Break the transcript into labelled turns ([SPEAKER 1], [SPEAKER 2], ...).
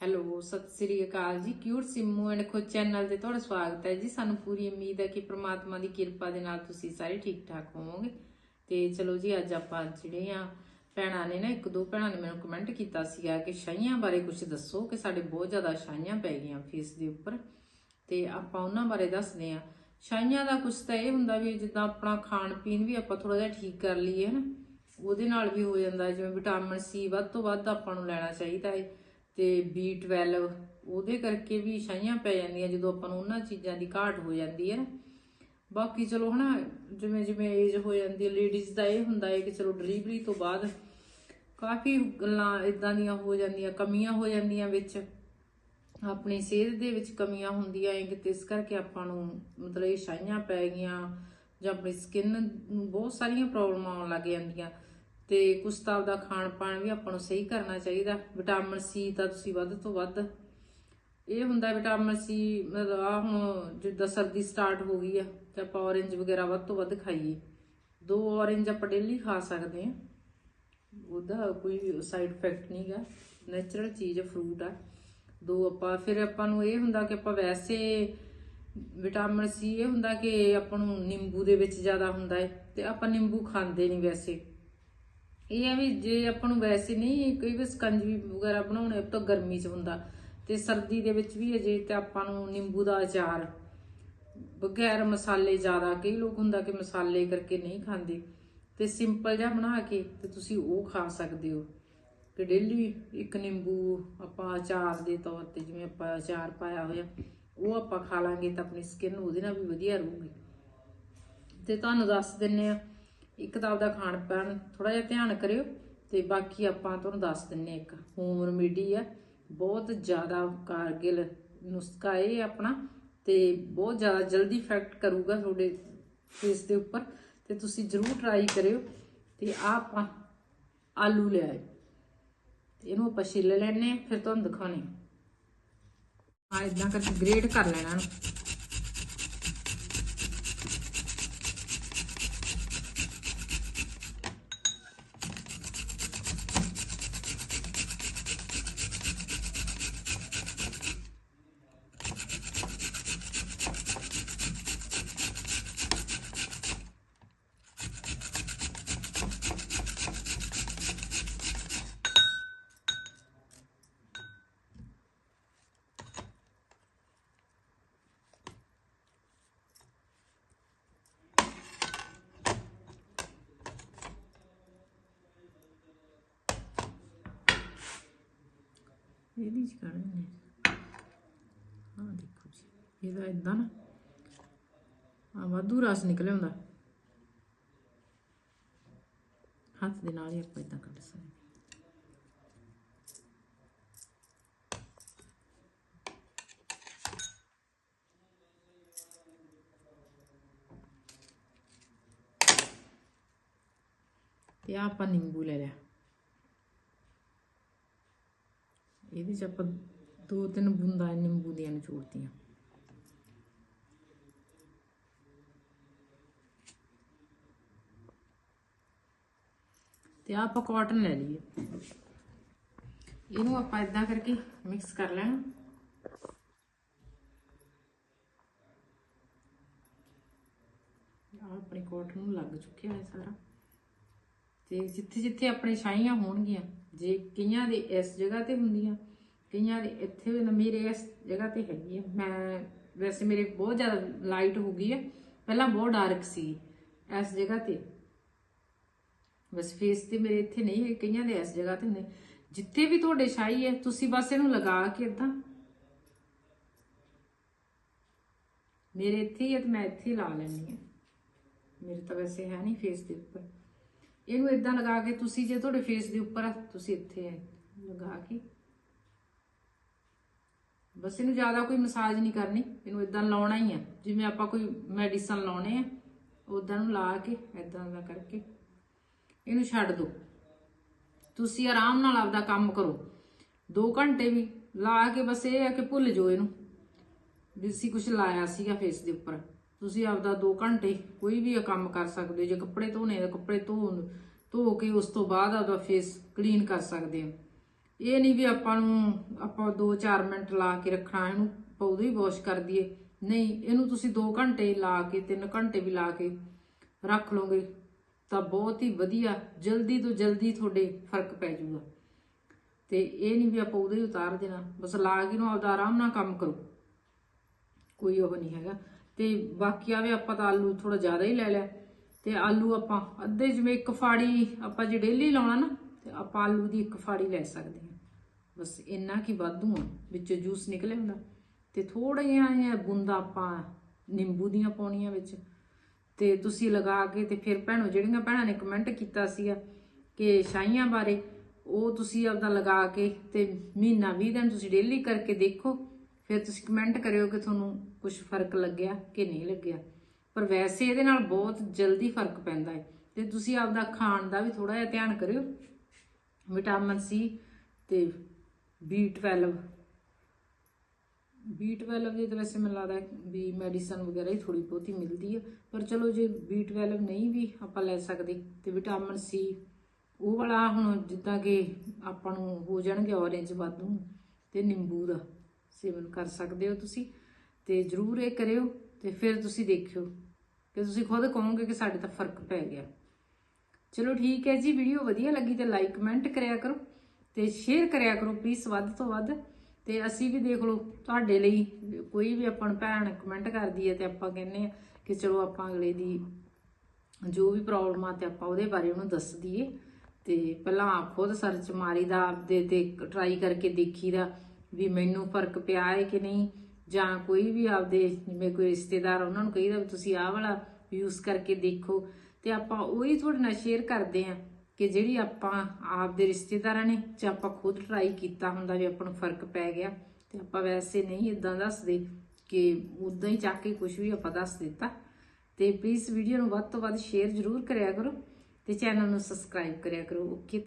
[SPEAKER 1] Hello, ਸਤਿ ਸ੍ਰੀ ਅਕਾਲ ਜੀ। ਕਿਊਟ ਸਿੰਮੂ ਐਂਡ ਖੋ ਚੈਨਲ ਤੇ ਤੁਹਾਡਾ ਸਵਾਗਤ ਹੈ ਜੀ। ਸਾਨੂੰ ਪੂਰੀ ਉਮੀਦ ਹੈ ਕਿ ਪ੍ਰਮਾਤਮਾ ਦੀ ਕਿਰਪਾ ਦੇ ਨਾਲ ਤੁਸੀਂ ਸਾਰੇ ਠੀਕ ਠਾਕ ਹੋਵੋਗੇ। ਤੇ ਚਲੋ ਜੀ, ਅੱਜ ਆਪਾਂ ਜਿਹੜੇ ਆ, ਭੈਣਾਂ ਨੇ ਨਾ, ਇੱਕ ਦੋ ਭੈਣਾਂ ਨੇ ਮੈਨੂੰ ਕਮੈਂਟ ਕੀਤਾ ਸੀਗਾ ਕਿ ਸ਼ਾਈਆਂ ਬਾਰੇ ਕੁਝ ਦੱਸੋ ਕਿ ਸਾਡੇ ਬਹੁਤ ਜ਼ਿਆਦਾ ਸ਼ਾਈਆਂ ਪੈ ਗਈਆਂ ਫੇਸ ਦੇ ਉੱਪਰ। ਤੇ ਆਪਾਂ ਉਹਨਾਂ ਬਾਰੇ ਦੱਸਦੇ ਆ ਸ਼ਾਈਆਂ ਦਾ ਕੁਝ ਤਾਂ ਇਹ ਹੁੰਦਾ ਵੀ ਜਿੱਦਾਂ ਆਪਣਾ ਖਾਣ ਪੀਣ ਵੀ ਆਪਾਂ ਥੋੜਾ ਜਿਹਾ ਠੀਕ ਕਰ ਲਈਏ ਨਾ ਉਹਦੇ ਨਾਲ ਵੀ ਹੋ ਜਾਂਦਾ, ਜਿਵੇਂ ਵਿਟਾਮਿਨ ਸੀ ਵੱਧ ਤੋਂ ਵੱਧ ਆਪਾਂ ਨੂੰ ਲੈਣਾ ਚਾਹੀਦਾ ਹੈ ਤੇ B12 ਉਹਦੇ ਕਰਕੇ ਵੀ ਛਾਈਆਂ ਪੈ ਜਾਂਦੀਆਂ ਜਦੋਂ ਆਪਾਂ ਨੂੰ ਉਹਨਾਂ ਚੀਜ਼ਾਂ ਦੀ ਘਾਟ ਹੋ ਜਾਂਦੀ ਹੈ ਬਾਕੀ ਚਲੋ ਹਨਾ, ਜਿਵੇਂ ਜਿਵੇਂ ਏਜ ਹੋ ਜਾਂਦੀ ਹੈ ਲੇਡੀਜ਼ ਦਾ ਇਹ ਹੁੰਦਾ ਹੈ ਕਿ ਚਲੋ ਡਿਲੀਵਰੀ ਤੋਂ ਬਾਅਦ ਕਾਫੀ ਗੱਲਾਂ ਇਦਾਂ ਦੀਆਂ ਹੋ ਜਾਂਦੀਆਂ, ਕਮੀਆਂ ਹੋ ਜਾਂਦੀਆਂ ਵਿੱਚ। ਆਪਣੀ ਸਿਹਤ ਦੇ ਵਿੱਚ ਕਮੀਆਂ ਹੁੰਦੀਆਂ ਹੈ ਕਿ ਇਸ ਕਰਕੇ ਆਪਾਂ ਨੂੰ ਮਤਲਬ ਇਹ ਛਾਈਆਂ ਪੈ ਗਈਆਂ ਜਾਂ ਆਪਣੀ ਸਕਿਨ ਨੂੰ ਬਹੁਤ ਸਾਰੀਆਂ ਪ੍ਰੋਬਲਮਾਂ ਆਉਣ ਲੱਗ ਜਾਂਦੀਆਂ। ਤੇ ਕੁਛ ਤਾਂ ਆਪਦਾ ਖਾਣ ਪਾਣ ਵੀ ਆਪਾਂ ਨੂੰ ਸਹੀ ਕਰਨਾ ਚਾਹੀਦਾ। ਵਿਟਾਮਿਨ ਸੀ ਤਾਂ ਤੁਸੀਂ ਵੱਧ ਤੋਂ ਵੱਧ। ਇਹ ਹੁੰਦਾ ਵਿਟਾਮਿਨ ਸੀ, ਮਤਲਬ ਆ ਹੁਣ ਜਿੱਦਾਂ ਸਰਦੀ ਸਟਾਰਟ ਹੋ ਗਈ ਆ, ਤੇ ਆਪਾਂ ਔਰੇਂਜ ਵਗੈਰਾ ਵੱਧ ਤੋਂ ਵੱਧ ਖਾਈਏ। ਦੋ ਔਰੇਂਜ ਆਪਾਂ ਡੇਲੀ ਖਾ ਸਕਦੇ ਆ ਉਹਦਾ ਕੋਈ ਸਾਈਡ ਇਫੈਕਟ ਨਹੀਂਗਾ ਨੇਚਰਲ ਚੀਜ਼ ਫਰੂਟ ਆ। ਦੋ ਆਪਾਂ, ਫਿਰ ਆਪਾਂ ਨੂੰ ਇਹ ਹੁੰਦਾ ਕਿ ਆਪਾਂ ਵੈਸੇ ਵਿਟਾਮਿਨ ਸੀ, ਇਹ ਹੁੰਦਾ ਕਿ ਆਪਾਂ ਨੂੰ ਨਿੰਬੂ ਦੇ ਵਿੱਚ ਜ਼ਿਆਦਾ ਹੁੰਦਾ ਹੈ ਤੇ ਆਪਾਂ ਨਿੰਬੂ ਖਾਂਦੇ ਨਹੀਂ ਵੈਸੇ। ਇਹ ਆ ਵੀ ਜੇ ਆਪਾਂ ਨੂੰ ਵੈਸੇ ਨਹੀਂ, ਕਈ ਵਾਰ ਸਕੰਜਵੀ ਵਗੈਰਾ ਬਣਾਉਣੇ ਤਾਂ ਗਰਮੀ 'ਚ ਹੁੰਦਾ। ਤੇ ਸਰਦੀ ਦੇ ਵਿੱਚ ਵੀ ਅਜੇ ਤੇ ਆਪਾਂ ਨੂੰ ਨਿੰਬੂ ਦਾ ਅਚਾਰ, ਬਗੈਰ ਮਸਾਲੇ ਜ਼ਿਆਦਾ, ਕਈ ਲੋਕ ਹੁੰਦਾ ਕਿ ਮਸਾਲੇ ਕਰਕੇ ਨਹੀਂ ਖਾਂਦੇ। ਤੇ ਸਿੰਪਲ ਜਿਹਾ ਬਣਾ ਕੇ ਤੇ ਤੁਸੀਂ ਉਹ ਖਾ ਸਕਦੇ ਹੋ। ਕਿ ਡੇਲੀ ਇੱਕ ਨਿੰਬੂ ਆਪਾਂ ਅਚਾਰ ਦੇ ਤੌਰ ਤੇ ਜਿਵੇਂ ਆਪਾਂ ਅਚਾਰ ਪਾਇਆ ਹੋਇਆ, ਉਹ ਆਪਾਂ ਖਾ ਲਾਂਗੇ ਤਾਂ ਆਪਣੀ ਸਕਿਨ ਉਹਦੇ ਨਾਲ ਵੀ ਵਧੀਆ ਰਹੂਗੀ। ਤੇ ਤੁਹਾਨੂੰ ਦੱਸ ਦਿੰਨੇ ਆ ਇੱਕ ਤਾਂ ਆਪਦਾ ਖਾਣ ਪਾਣ ਥੋੜਾ ਜਿਹਾ ਧਿਆਨ ਕਰਿਓ ਤੇ ਬਾਕੀ ਆਪਾਂ ਤੁਹਾਨੂੰ ਦੱਸ ਦਿੰਨੇ ਆ ਇੱਕ। ਹੋਮ ਰੈਮੇਡੀ ਆ ਬਹੁਤ ਜ਼ਿਆਦਾ ਕਾਰਗਿਲ ਨੁਸਖਾ ਇਹ ਆਪਣਾ ਤੇ ਬਹੁਤ ਜ਼ਿਆਦਾ ਜਲਦੀ ਇਫੈਕਟ ਕਰੂਗਾ ਤੁਹਾਡੇ ਫੇਸ ਦੇ ਉੱਪਰ ਤੇ ਤੁਸੀਂ ਜਰੂਰ ਟਰਾਈ ਕਰਿਓ ਤੇ ਆਹ ਆਪਾਂ ਆਲੂ ਲਿਆਏ ਤੇ ਇਹਨੂੰ ਆਪਾਂ ਛਿੱਲ ਲੈਣੇ ਆ, ਫਿਰ ਤੁਹਾਨੂੰ ਦਿਖਾਉਣੇ ਆ ਇਦਾਂ ਕਰਕੇ ਗ੍ਰੇਡ ਕਰ ਲੈਣਾ ਇਹਨੂੰ। ਇਹਦੀ ਚ ਕਰਨੇ ਨੇ ਹਾਂ ਦੇਖੋ ਜੀ ਇਹਦਾ ਇਦਾਂ ਨਾ ਆ ਵਾਧੂ ਰਸ ਨਿਕਲ ਆਉਂਦਾ ਹੱਥ ਦੇ ਨਾਲ ਹੀ ਆਪਾਂ ਇਦਾਂ ਕੱਢ ਸਕਦੇ ਤੇ ਆਹ ਆਪਾਂ ਨਿੰਬੂ ਲੈ ਲਿਆ ਇਹਦੇ ਚ ਆਪਾਂ ਦੋ ਤਿੰਨ ਬੂੰਦਾਂ ਨਿੰਬੂ ਦੀਆਂ ਨਿਚੋੜਤੀਆਂ ਤੇ ਆਹ ਆਪਾਂ ਕਾਟਨ ਲੈ ਲਈਏ। ਇਹਨੂੰ ਆਪਾਂ ਇਦਾਂ ਕਰਕੇ ਮਿਕਸ ਕਰ ਲੈਣਾ। ਆਹ ਆਪਣੇ ਕੋਟਨ ਨੂੰ ਲੱਗ ਚੁੱਕਿਆ ਹੈ ਸਾਰਾ। ਤੇ ਜਿੱਥੇ ਜਿੱਥੇ ਆਪਣੇ ਛਾਈਆਂ ਹੋਣਗੀਆਂ ਜੇ ਕਈਆਂ ਦੇ ਇਸ ਜਗ੍ਹਾ ਤੇ ਹੁੰਦੀਆਂ, ਕਈਆਂ ਦੇ ਇੱਥੇ ਵੀ ਮੇਰੇ ਇਸ ਜਗ੍ਹਾ ਤੇ ਹੈਗੀ ਆ। ਮੈਂ ਵੈਸੇ ਮੇਰੇ ਬਹੁਤ ਜ਼ਿਆਦਾ ਲਾਈਟ ਹੋ ਗਈ ਹੈ ਪਹਿਲਾਂ ਬਹੁਤ ਡਾਰਕ ਸੀ ਇਸ ਜਗ੍ਹਾ ਤੇ। ਬਸ ਫੇਸ ਤੇ ਮੇਰੇ ਇੱਥੇ ਨਹੀਂ ਹੈ ਕਈਆਂ ਦੇ ਇਸ ਜਗ੍ਹਾ ਤੇ ਹੁੰਦੇ ਜਿੱਥੇ ਵੀ ਤੁਹਾਡੇ ਛਾਈ ਹੈ, ਤੁਸੀਂ ਬਸ ਇਹਨੂੰ ਲਗਾ ਕੇ ਇਦਾਂ। ਮੇਰੇ ਇੱਥੇ ਹੀ ਹੈ ਤੇ ਮੈਂ ਇੱਥੇ ਹੀ ਲਾ ਲੈਣੀ ਹੈ ਮੇਰੇ ਤਾਂ ਵੈਸੇ ਹੈ ਨਹੀਂ ਫੇਸ ਦੇ ਉੱਪਰ। ਇਹਨੂੰ ਇਦਾਂ ਲਗਾ ਕੇ ਤੁਸੀਂ ਜੇ ਤੁਹਾਡੇ ਫੇਸ ਦੇ ਉੱਪਰ ਆ, ਤੁਸੀਂ ਇੱਥੇ ਲਗਾ ਕੇ। ਬਸ ਇਹਨੂੰ ਜ਼ਿਆਦਾ ਕੋਈ ਮਸਾਜ ਨਹੀਂ ਕਰਨੀ। ਇਹਨੂੰ ਇਦਾਂ ਲਾਉਣਾ ਹੀ ਆ। ਜਿਵੇਂ ਆਪਾਂ ਕੋਈ ਮੈਡੀਸਨ ਲਾਉਣੇ ਆ ਉਦਾਂ ਨੂੰ ਲਾ ਕੇ ਇਦਾਂ ਦਾ ਕਰਕੇ। ਇਹਨੂੰ ਛੱਡ ਦਿਓ ਤੁਸੀਂ ਆਰਾਮ ਨਾਲ ਆਪਦਾ ਕੰਮ ਕਰੋ। 2 ਘੰਟੇ ਵੀ ਲਾ ਕੇ ਬਸ ਇਹ ਆ ਕਿ ਭੁੱਲ ਜਾਓ ਇਹਨੂੰ। ਵੀ ਅਸੀਂ ਕੁਝ ਲਾਇਆ ਸੀਗਾ ਫੇਸ ਦੇ ਉੱਪਰ। ਤੁਸੀਂ ਆਪਦਾ 2 ਘੰਟੇ ਕੋਈ ਵੀ ਕੰਮ ਕਰ ਸਕਦੇ ਹੋ। ਜੇ ਕੱਪੜੇ ਧੋਣੇ ਕੱਪੜੇ ਧੋ ਧੋ ਕੇ ਉਸ ਤੋਂ ਬਾਅਦ ਆਪਦਾ ਫੇਸ ਕਲੀਨ ਕਰ ਸਕਦੇ ਹੋ। ਇਹ ਨਹੀਂ ਵੀ ਆਪਾਂ ਨੂੰ, ਆਪਾਂ 2-4 ਮਿੰਟ ਲਾ ਕੇ ਰੱਖਣਾ, ਇਹਨੂੰ ਆਪਾਂ ਉਦੋਂ ਹੀ ਵਾਸ਼ ਕਰ ਦਈਏ। ਨਹੀਂ, ਇਹਨੂੰ ਤੁਸੀਂ 2 ਘੰਟੇ ਲਾ ਕੇ 3 ਘੰਟੇ ਵੀ ਲਾ ਕੇ ਰੱਖ ਲਓਗੇ, ਤਾਂ ਬਹੁਤ ਹੀ ਵਧੀਆ, ਜਲਦੀ ਤੋਂ ਜਲਦੀ ਤੁਹਾਡੇ ਫ਼ਰਕ ਪੈ ਜਾਊਗਾ। ਤੇ ਇਹ ਨਹੀਂ ਵੀ ਆਪਾਂ ਉਹਦੇ ਹੀ ਉਤਾਰ ਦੇਣਾ, ਬਸ ਲਾ ਕੇ ਨੂੰ ਆਪਦਾ ਆਰਾਮ ਨਾਲ ਕੰਮ ਕਰੋ। ਕੋਈ ਉਹ ਨਹੀਂ ਹੈਗਾ। ਤੇ ਬਾਕੀ ਆਵੇ ਆਪਾਂ ਤਾਂ ਆਲੂ ਥੋੜਾ ਜ਼ਿਆਦਾ ਹੀ ਲੈ ਲਿਆ। ਤੇ ਆਲੂ ਆਪਾਂ ਅੱਧੇ ਜਿਵੇਂ ਇੱਕ ਫਾੜੀ ਆਪਾਂ ਜੇ ਡੇਲੀ ਲਾਉਣਾ ਨਾ, ਤੇ ਆਪਾਂ ਆਲੂ ਦੀ ਇੱਕ ਫਾੜੀ ਲੈ ਸਕਦੇ ਹਾਂ। ਬਸ ਇੰਨਾ ਕੀ ਵਾਧੂ ਆ, ਵਿੱਚੋਂ ਜੂਸ ਨਿਕਲੇ ਹੁੰਦਾ। ਤੇ ਥੋੜਾ ਜਿਹਾ ਇਹ ਬੂੰਦਾ ਆਪਾਂ ਨਿੰਬੂ ਦੀਆਂ ਪਾਉਣੀਆਂ ਵਿੱਚ। ਤੇ ਤੁਸੀਂ ਲਗਾ ਕੇ ਤੇ ਫਿਰ ਭੈਣੋ, ਜਿਹੜੀਆਂ ਭੈਣਾਂ ਨੇ ਕਮੈਂਟ ਕੀਤਾ ਸੀਗਾ ਕਿ ਸ਼ਾਈਆਂ ਬਾਰੇ, ਉਹ ਤੁਸੀਂ ਆਪਦਾ ਲਗਾ ਕੇ ਤੇ ਮਹੀਨਾ 20 ਦਿਨ ਤੁਸੀਂ ਡੇਲੀ ਕਰਕੇ ਦੇਖੋ। ਫਿਰ ਤੁਸੀਂ ਕਮੈਂਟ ਕਰਿਓ ਕਿ ਤੁਹਾਨੂੰ ਕੁਝ ਫ਼ਰਕ ਲੱਗਿਆ ਕਿ ਨਹੀਂ ਲੱਗਿਆ। ਪਰ ਵੈਸੇ ਇਹਦੇ ਨਾਲ ਬਹੁਤ ਜਲਦੀ ਫ਼ਰਕ ਪੈਂਦਾ ਹੈ। ਤੇ ਤੁਸੀਂ ਆਪਦਾ ਖਾਣ ਦਾ ਵੀ ਥੋੜਾ ਜਿਹਾ ਧਿਆਨ ਕਰਿਓ। ਵਿਟਾਮਿਨ ਸੀ ਤੇ B12 B12 ਦੀ ਤਾਂ ਵੈਸੇ ਮੈਨੂੰ ਲੱਗਦਾ ਵੀ ਮੈਡੀਸਨ ਵਗੈਰਾ ਹੀ ਥੋੜੀ ਬਹੁਤੀ ਮਿਲਦੀ ਹੈ ਪਰ ਚਲੋ ਜੇ B12 ਨਹੀਂ ਵੀ ਆਪਾਂ ਲੈ ਸਕਦੇ ਤੇ ਵਿਟਾਮਿਨ ਸੀ, ਉਹ ਵਾਲਾ ਹੁਣ ਜਿੱਦਾਂ ਕਿ ਆਪਾਂ ਨੂੰ ਹੋ ਜਾਣਗੇ ਔਰੇਂਜ ਵਾਧੂ ਤੇ ਨਿੰਬੂ ਦਾ। ਸੇਵਨ ਕਰ ਸਕਦੇ ਹੋ ਤੁਸੀਂ, ਤੇ ਜਰੂਰ ਇਹ ਕਰਿਓ ਤੇ ਫਿਰ ਤੁਸੀਂ ਦੇਖਿਓ। ਕਿ ਤੁਸੀਂ ਖੁਦ ਕਹੋਗੇ ਕਿ ਸਾਡੇ ਤਾਂ ਫ਼ਰਕ ਪੈ ਗਿਆ। ਚਲੋ ਠੀਕ ਹੈ ਜੀ, ਵੀਡੀਓ ਵਧੀਆ ਲੱਗੀ ਤੇ ਲਾਈਕ ਕਮੈਂਟ ਕਰਿਆ ਕਰੋ ਤੇ ਸ਼ੇਅਰ ਕਰਿਆ ਕਰੋ ਪਲੀਜ਼ ਵੱਧ ਤੋਂ ਵੱਧ। ਤੇ ਅਸੀਂ ਵੀ ਦੇਖ ਲਓ, ਤੁਹਾਡੇ ਲਈ ਕੋਈ ਵੀ ਆਪਾਂ ਭੈਣ ਕਮੈਂਟ ਕਰਦੀ ਹੈ ਤੇ ਆਪਾਂ ਕਹਿੰਨੇ ਆ ਕਿ ਚਲੋ ਆਪਾਂ ਅਗਲੇ ਦੀ ਜੋ ਵੀ ਪ੍ਰੋਬਲਮ ਆ ਤੇ ਆਪਾਂ ਉਹਦੇ ਬਾਰੇ ਉਹਨੂੰ ਦੱਸ ਦਈਏ। ਤੇ ਪਹਿਲਾਂ ਆਪ ਖੁਦ ਸਰਚ ਮਾਰੀਦਾ, ਆਪਦੇ ਤੇ ਟਰਾਈ ਕਰਕੇ ਦੇਖੀਦਾ। ਵੀ ਮੈਨੂੰ ਫ਼ਰਕ ਪਿਆ ਹੈ ਕਿ ਨਹੀਂ? ਜਾਂ ਕੋਈ ਵੀ ਆਪਦੇ ਜਿਵੇਂ ਕੋਈ ਰਿਸ਼ਤੇਦਾਰ ਉਹਨਾਂ ਨੂੰ ਕਹੀਦਾ ਵੀ ਤੁਸੀਂ ਆਹ ਵਾਲਾ ਯੂਜ਼ ਕਰਕੇ ਦੇਖੋ। ਤੇ ਆਪਾਂ ਉਹੀ ਤੁਹਾਡੇ ਨਾਲ ਸ਼ੇਅਰ ਕਰਦੇ ਆਂ ਕਿ ਜਿਹੜੀ ਆਪਾਂ ਆਪਦੇ ਰਿਸ਼ਤੇਦਾਰਾਂ ਨੇ ਜਾਂ ਆਪਾਂ ਖੁਦ ਟਰਾਈ ਕੀਤਾ ਹੁੰਦਾ ਵੀ ਆਪਾਂ ਨੂੰ ਫ਼ਰਕ ਪੈ ਗਿਆ। ਤੇ ਆਪਾਂ ਵੈਸੇ ਨਹੀਂ ਇਦਾਂ ਦੱਸਦੇ ਕਿ ਉਦਾਂ ਹੀ ਚੱਕ ਕੇ ਕੁਝ ਵੀ ਆਪਾਂ ਦੱਸ ਦਿੱਤਾ। ਤੇ ਪਲੀਜ਼ ਵੀਡੀਓ ਨੂੰ ਵੱਧ ਤੋਂ ਵੱਧ ਸ਼ੇਅਰ ਜ਼ਰੂਰ ਕਰਿਆ ਕਰੋ ਤੇ ਚੈਨਲ ਨੂੰ ਸਬਸਕ੍ਰਾਈਬ ਕਰਿਆ ਕਰੋ। ਓਕੇ